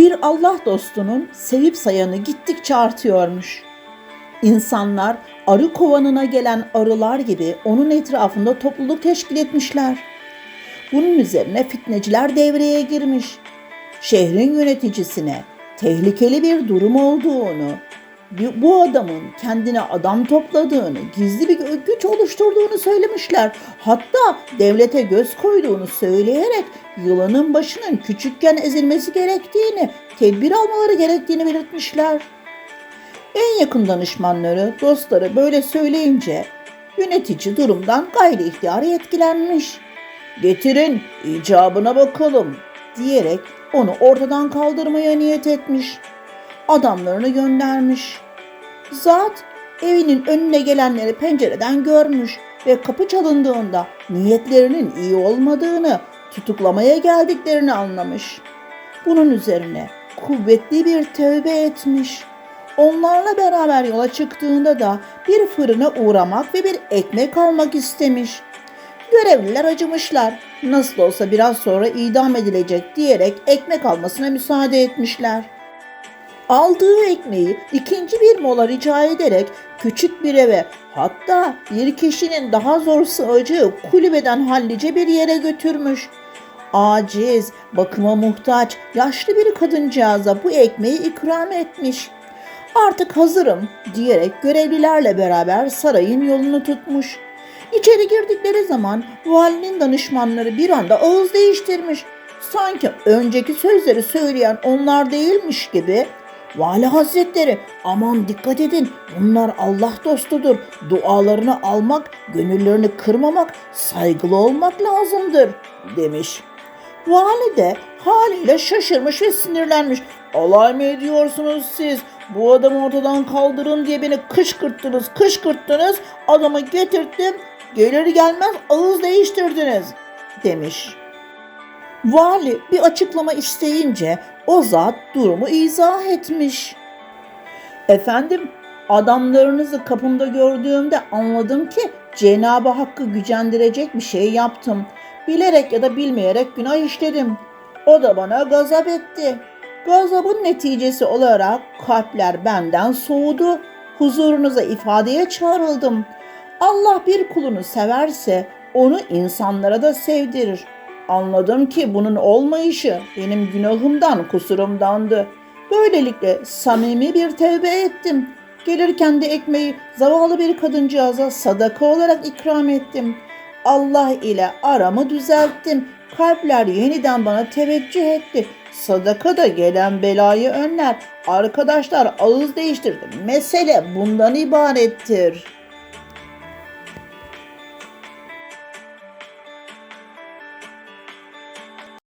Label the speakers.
Speaker 1: Bir Allah dostunun sevip sayanı gittikçe artıyormuş. İnsanlar arı kovanına gelen arılar gibi onun etrafında topluluk teşkil etmişler. Bunun üzerine fitneciler devreye girmiş. Şehrin yöneticisine tehlikeli bir durum olduğunu, bu- adamın kendine adam topladığını, gizli bir güç oluşturduğunu söylemişler. Hatta devlete göz koyduğunu söyleyerek yılanın başının küçükken ezilmesi gerektiğini, tedbir almaları gerektiğini belirtmişler. En yakın danışmanları, dostları böyle söyleyince yönetici durumdan gayri ihtiyari etkilenmiş. Getirin icabına bakalım diyerek onu ortadan kaldırmaya niyet etmiş. Adamlarını göndermiş. Zat evinin önüne gelenleri pencereden görmüş ve kapı çalındığında niyetlerinin iyi olmadığını, tutuklamaya geldiklerini anlamış. Bunun üzerine kuvvetli bir tövbe etmiş. Onlarla beraber yola çıktığında da bir fırına uğramak ve bir ekmek almak istemiş. Görevliler acımışlar. Nasıl olsa biraz sonra idam edilecek diyerek ekmek almasına müsaade etmişler. Aldığı ekmeği ikinci bir mola rica ederek küçük bir eve hatta bir kişinin daha zor sığacağı kulübeden hallice bir yere götürmüş. Aciz, bakıma muhtaç, yaşlı bir kadıncağıza bu ekmeği ikram etmiş. Artık hazırım diyerek görevlilerle beraber sarayın yolunu tutmuş. İçeri girdikleri zaman valinin danışmanları bir anda ağız değiştirmiş. Sanki önceki sözleri söyleyen onlar değilmiş gibi Vali Hazretleri aman dikkat edin bunlar Allah dostudur. Dualarını almak, gönüllerini kırmamak, saygılı olmak lazımdır demiş. Vali de haliyle şaşırmış ve sinirlenmiş. Alay mı ediyorsunuz siz? Bu adamı ortadan kaldırın diye beni kışkırttınız, kışkırttınız. Adamı getirttim, gelir gelmez ağız değiştirdiniz demiş. Vali bir açıklama isteyince o zat durumu izah etmiş. Efendim, adamlarınızı kapımda gördüğümde anladım ki Cenab-ı Hakk'ı gücendirecek bir şey yaptım. Bilerek ya da bilmeyerek günah işledim. O da bana gazap etti. Gazabın neticesi olarak kalpler benden soğudu. Huzurunuza ifadeye çağrıldım. Allah bir kulunu severse onu insanlara da sevdirir. Anladım ki bunun olmayışı benim günahımdan, kusurumdandı. Böylelikle samimi bir tevbe ettim. Gelirken de ekmeği zavallı bir kadıncağıza sadaka olarak ikram ettim. Allah ile aramı düzelttim. Kalpler yeniden bana teveccüh etti. Sadaka da gelen belayı önler. Arkadaşlar ağız değiştirdi. Mesele bundan ibarettir.''